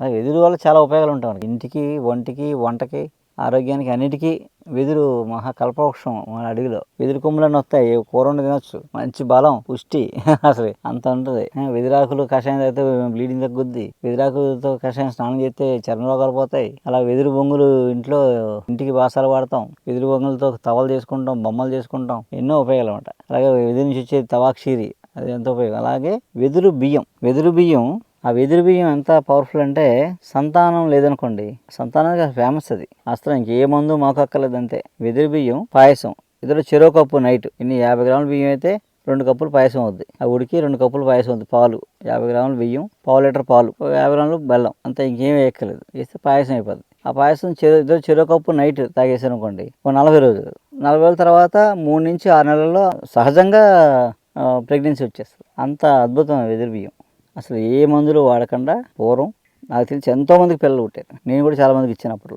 వెదురు వల్ల చాలా ఉపయోగాలు ఉంటాయి మనకి. ఇంటికి ఒంటికి వంటకి ఆరోగ్యానికి అన్నిటికీ వెదురు మహా కల్పవృక్షం మన అడవిలో. వెదురు కొమ్ములన్నీ వస్తాయి. కూర వండి తినొచ్చు. మంచి బలం పుష్టి అసలు అంత ఉంటుంది. వెదురాకులు కషాయం తాగితే బ్లీడింగ్ తగ్గుద్ది. వెదురాకులతో కషాయం స్నానం చేస్తే చర్మ రోగాలు పోతాయి. అలా వెదురు బొంగులు ఇంట్లో ఇంటికి బాసాలు వాడతాం. వెదురు బొంగులతో తవలు చేసుకుంటాం బొమ్మలు చేసుకుంటాం. ఎన్నో ఉపయోగాలు అనమాట అలాగే వెదురు నుంచి వచ్చే తవాక్షీరి. అది ఎంతో ఉపయోగం. అలాగే వెదురు బియ్యం. వెదురు బియ్యం ఆ వెదురు బియ్యం ఎంత పవర్ఫుల్ అంటే సంతానం లేదనుకోండి సంతానానికి ఫేమస్ అది. అసలు ఇంకే మందు మాకక్కర్లేదు అంతే వెదురు బియ్యం పాయసం. ఇద్దరు చెరో కప్పు నైట్ ఇన్ని యాభై గ్రాముల బియ్యం అయితే రెండు కప్పులు పాయసం అవుద్ది. ఆ ఉడికి రెండు కప్పులు పాయసం అవుద్ది. పాలు. యాభై గ్రాముల బియ్యం పావు లీటర్ పాలు. యాభై గ్రాములు బెల్లం. అంత ఇంకేం వేయక్కర్లేదు. వేస్తే పాయసం అయిపోద్ది. ఆ పాయసం చెరు ఇద్దరు చెరో కప్పు నైట్ తాగేసారు అనుకోండి ఒక నలభై రోజులు. నలభై రోజుల తర్వాత మూడు నుంచి ఆరు నెలల్లో సహజంగా ప్రెగ్నెన్సీ వచ్చేస్తుంది. అంత అద్భుతం వెదురు బియ్యం. అసలు ఏ మందులు వాడకుండా పూర్వం నాకు తెలిసి ఎంతోమందికి పిల్లలు పుట్టారు. నేను కూడా చాలామందికి ఇచ్చాను అప్పుడు